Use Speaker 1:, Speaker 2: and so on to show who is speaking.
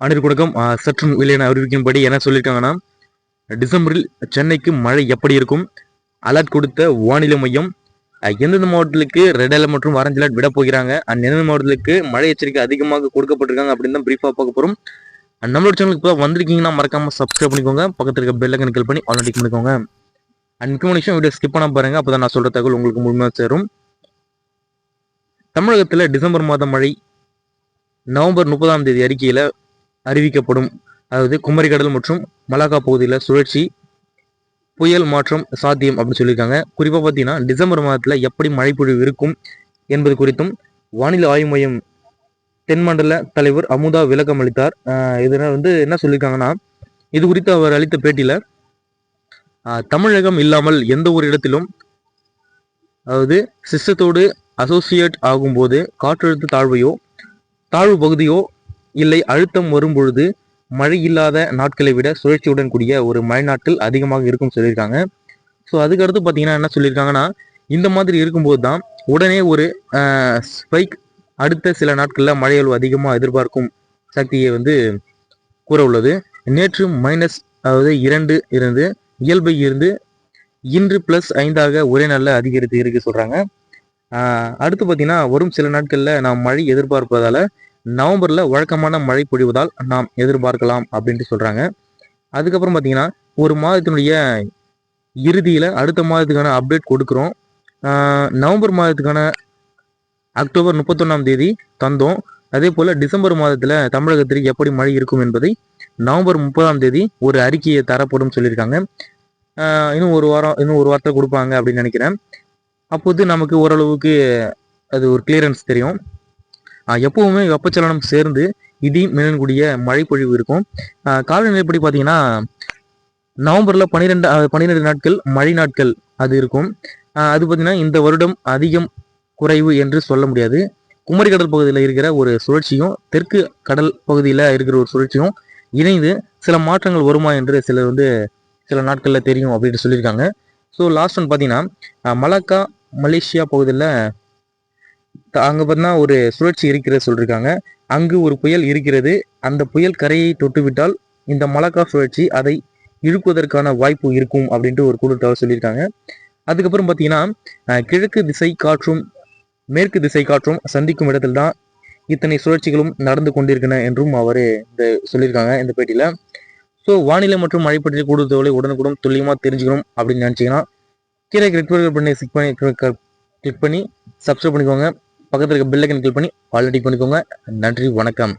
Speaker 1: அனைவருக்கும் சற்று விலையான அறிவிக்கும்படி என்ன சொல்லியிருக்காங்கன்னா டிசம்பரில் சென்னைக்கு மழை எப்படி இருக்கும்? அலர்ட் கொடுத்த வானிலை மையம் எந்தெந்த மாவட்டத்துக்கு ரெட் அலர்ட் மற்றும் ஆரஞ்சு அலர்ட் விட போகிறாங்க? அண்ட் எந்தெந்த மாவட்டத்துக்கு மழை எச்சரிக்கை அதிகமாக கொடுக்கப்பட்டிருக்காங்க அப்படின்னு தான் ப்ரீஃபாக பார்க்க போகிறோம் நம்மளோட சேனலுக்கு இப்போ வந்திருக்கீங்கன்னா மறக்காமல் சப்ஸ்கிரைப் பண்ணிக்கோங்க. பக்கத்தில் இருக்க பெல்லை கிளிக் பண்ணி ஆல்ரெடி பண்ணிக்கோங்க. அண்ட் முக்கியமான விஷயம் வீடியோ ஸ்கிப் பண்ண பாருங்க. அப்போ நான் சொல்கிற தகவல் உங்களுக்கு முழுமையாக சேரும். தமிழகத்தில் டிசம்பர் மாத மழை நவம்பர் முப்பதாம் தேதி அறிக்கையில் அறிவிக்கப்படும். அதாவது குமரிக்கடல் மற்றும் மலாக்கா பகுதியில் சுழற்சி புயல் மாற்றம் சாத்தியம் அப்படின்னு சொல்லியிருக்காங்க. குறிப்பாக பார்த்தீங்கன்னா டிசம்பர் மாதத்தில் எப்படி மழைப்பொழிவு இருக்கும் என்பது குறித்தும் வானிலை ஆய்வு மையம் தென்மண்டல தலைவர் அமுதா விளக்கம் அளித்தார். இதனால் வந்து என்ன சொல்லியிருக்காங்கன்னா இது குறித்து அவர் அளித்த பேட்டியில் தமிழகம் இல்லாமல் எந்த ஒரு இடத்திலும் அதாவது சிஸ்டத்தோடு அசோசியேட் ஆகும்போது காற்றழுத்த தாழ்வையோ தாழ்வு பகுதியோ இல்லை அழுத்தம் வரும் பொழுது மழை இல்லாத நாட்களை விட சுழற்சியுடன் கூடிய ஒரு மழை நாட்கள் அதிகமாக இருக்கும் சொல்லியிருக்காங்க. ஸோ அதுக்கடுத்து பார்த்தீங்கன்னா என்ன சொல்லியிருக்காங்கன்னா இந்த மாதிரி இருக்கும்போது தான் உடனே ஒரு ஸ்பைக் அடுத்த சில நாட்களில் மழையளவு அதிகமாக எதிர்பார்க்கும் சக்தியை வந்து கூற உள்ளது. நேற்று மைனஸ் அதாவது இரண்டு இருந்து இயல்பை இருந்து இன்று பிளஸ் ஐந்தாக ஒரே நாளில் அதிகரித்து இருக்கு சொல்கிறாங்க அடுத்து பார்த்தீங்கன்னா வரும் சில நாட்களில் நாம் மழை எதிர்பார்ப்பதால் நவம்பரில் வழக்கமான மழை பொழிவதால் நாம் எதிர்பார்க்கலாம் அப்படின்ட்டு சொல்கிறாங்க அதுக்கப்புறம் பார்த்தீங்கன்னா ஒரு மாதத்தினுடைய இறுதியில் அடுத்த மாதத்துக்கான அப்டேட் கொடுக்குறோம். நவம்பர் மாதத்துக்கான அக்டோபர் முப்பத்தொன்னாம் தேதி தந்தோம். அதே போல் டிசம்பர் மாதத்தில் தமிழகத்திற்கு எப்படி மழை இருக்கும் என்பதை நவம்பர் முப்பதாம் தேதி ஒரு அறிக்கையை தரப்படும் சொல்லியிருக்காங்க. இன்னும் ஒரு வாரம் இன்னும் ஒரு வாரத்தை கொடுப்பாங்க அப்படின்னு நினைக்கிறேன். அப்போது நமக்கு ஓரளவுக்கு அது ஒரு கிளியரன்ஸ் தெரியும். எப்பவுமே வெப்பச்சலனம் சேர்ந்து இடி மின்னக்கூடிய மழை பொழிவு இருக்கும். காலநிலைப்படி பார்த்தீங்கன்னா நவம்பரில் பன்னிரெண்டு பன்னிரெண்டு நாட்கள் மழை நாட்கள் அது இருக்கும். அது பார்த்தீங்கன்னா இந்த வருடம் அதிகம் குறைவு என்று சொல்ல முடியாது. குமரி கடல் பகுதியில் இருக்கிற ஒரு சுழற்சியும் தெற்கு கடல் பகுதியில் இருக்கிற ஒரு சுழற்சியும் இணைந்து சில மாற்றங்கள் வருமா என்று சிலர் வந்து சில நாட்களில் தெரியும் அப்படின்னு சொல்லியிருக்காங்க. ஸோ லாஸ்ட் ஒன் பார்த்தீங்கன்னா மலக்கா மலேசியா பகுதியில் அங்கே பார்த்தீங்கன்னா ஒரு சுழற்சி இருக்கிறது சொல்லியிருக்காங்க அங்கு ஒரு புயல் இருக்கிறது. அந்த புயல் கரையை தொட்டுவிட்டால் இந்த மலக்கா சுழற்சி அதை இழுக்குவதற்கான வாய்ப்பு இருக்கும் அப்படின்ட்டு ஒரு குழு தகவல் சொல்லியிருக்காங்க. அதுக்கப்புறம் பார்த்தீங்கன்னா கிழக்கு திசை காற்றும் மேற்கு திசை காற்றும் சந்திக்கும் இடத்துல தான் இத்தனை சுழற்சிகளும் நடந்து கொண்டிருக்கின்றன என்றும் அவர் இந்த சொல்லியிருக்காங்க இந்த பேட்டியில். ஸோ வானிலை மற்றும் மழை பற்றிய கூடுதலை உடனுக்குடன் துல்லியமாக தெரிஞ்சுக்கணும் அப்படின்னு நினச்சிங்கன்னா கீழே கிளிக் பண்ணி சிக் பண்ணி கிளிக் பண்ணி சப்ஸ்கிரைப் பண்ணிக்கோங்க. பக்கத்தில் இருக்க பெல்லைக்கன் கிளிக் பண்ணி ஆல்ரெடி பண்ணிக்கோங்க. நன்றி வணக்கம்.